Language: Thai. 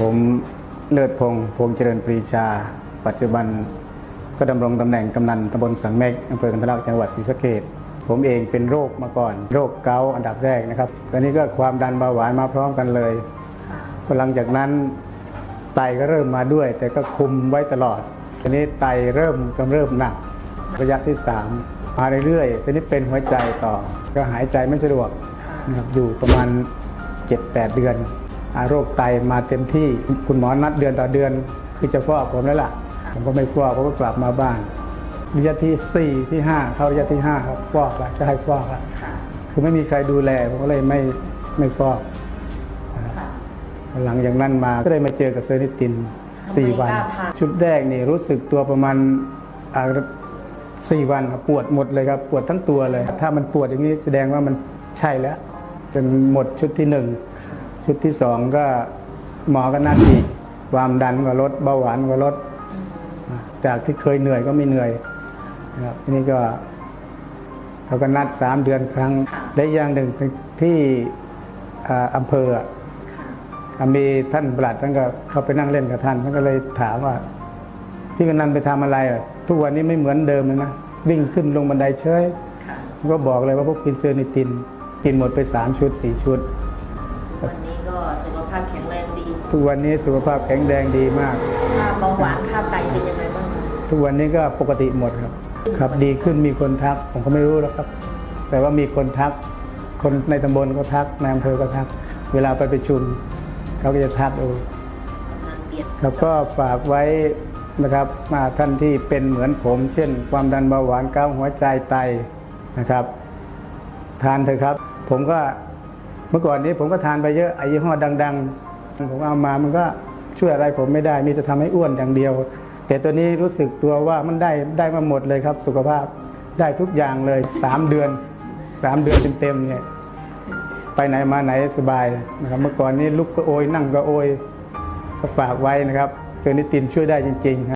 ผมเลิศพงษ์พงเจริญปรีชา ปัจจุบันก็ดำรงตำแหน่งกำนันตำบลสังเมกอำเภอกันทลักจังหวัดศรีสะเกษผมเองเป็นโรคมาก่อน โรคเกาต์อันดับแรกนะครับตอนนี้ก็ความดันเบาหวานมาพร้อมกันเลยพอหลังจากนั้นไตก็เริ่มมาด้วย แต่ก็คุมไว้ตลอดทีนี้ไตเริ่มกำเริบหนักระยะที่ 3 มาเรื่อยๆทีนี้เป็นหัวใจต่อ ก็หายใจไม่สะดวกนะครับอยู่ประมาณ 7-8 เดือน โรคไตมาเต็มที่คุณหมอนัดเดือนต่อเดือน คือจะฟอกผมแล้วล่ะ ผมก็ไม่ฟอกผมก็กลับมาบ้านระยะที่ 4 ที่ 5 เข้าระยะที่ 5 ครับฟอกแล้วจะให้ฟอกแล้วคือไม่มีใครดูแลผมก็เลยไม่ไม่ฟอกหลังจากนั้นมาก็ได้มาเจอกับเซอร์นิติน 4 วันกล้าทานชุดแรกนี่รู้สึกตัวประมาณอ่าสี่วันครับปวดหมดเลยครับปวดทั้งตัวเลย ถ้ามันปวดอย่างนี้แสดงว่ามันใช่แล้ว จนหมดชุดที่หนึ่ง ชุดที่สองก็หมอก็นัดอีกความดันก็ลดเบาหวานก็ลด จากที่เคยเหนื่อยก็ไม่เหนื่อยนะครับทีนี้ก็เขาก็นัดสามเดือนครั้งและอีกอย่างหนึ่งที่อ่าอำเภออะมีท่านปลัดท่านก็เข้าไปนั่งเล่นกับท่านท่านก็เลยถามว่าพี่กนันไปทำอะไรอะทุกวันนี้ไม่เหมือนเดิมเลยนะวิ่งขึ้นลงบันไดเฉยผมก็บอกเลยว่าพวกกินเซอร์นิติน กินหมดไปสามชุดสี่ชุดวันนี้ก็ สุขภาพแข็งแรงดี ทุกวันนี้สุขภาพแข็งแรงดีมากค่าเบาหวานค่าไตเป็นยังไงบ้างคะทุกวันนี้ก็ปกติหมดครับ ครับดีขึ้นมีคนทัก ผมก็ไม่รู้แล้วครับ แต่ว่ามีคนทัก คนในตำบลก็ทักในอำเภอก็ทัก เวลาไปประชุมเขาก็จะทักดูงานเปลี่ยนครับก็ฝากไว้นะครับมาท่านที่เป็นเหมือนผม เช่น ความดันเบาหวานเกาต์หัวใจไตนะครับ ทานเถอะครับ ผมก็ เมื่อก่อนนี้ผมก็ทานไปเยอะไอ้ยี่ห้อดัง ๆ ผมเอามามันก็ช่วยอะไรผมไม่ได้ มีแต่ทำให้อ้วนอย่างเดียว แต่ตัวนี้รู้สึกตัวว่ามันได้ได้มาหมดเลยครับ สุขภาพได้ทุกอย่างเลยสามเดือนสามเดือนเต็มๆเนี่ยไปไหนมาไหนสบายนะครับเมื่อก่อนนี้ลุกก็โอยนั่งก็โอยก็ฝากไว้นะครับเซอร์นิตินช่วยได้จริงๆครับ